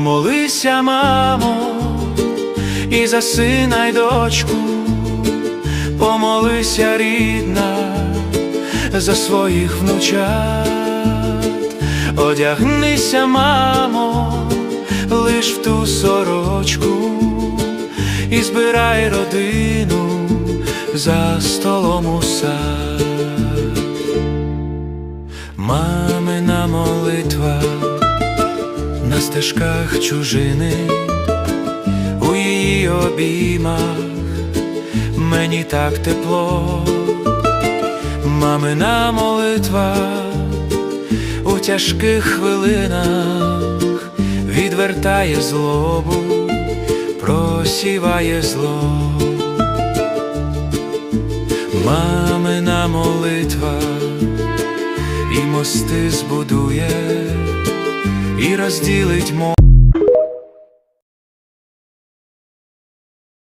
Помолися, мамо, і за сина й дочку, помолися, рідна, за своїх внучат, одягнися, мамо, лиш в ту сорочку і збирай родину за столом у сад. Мамина молитва на стежках чужини, у її обіймах мені так тепло, мамина молитва у тяжких хвилинах відвертає злобу, просіває зло. Мамина молитва і мости збудує, і розділить море.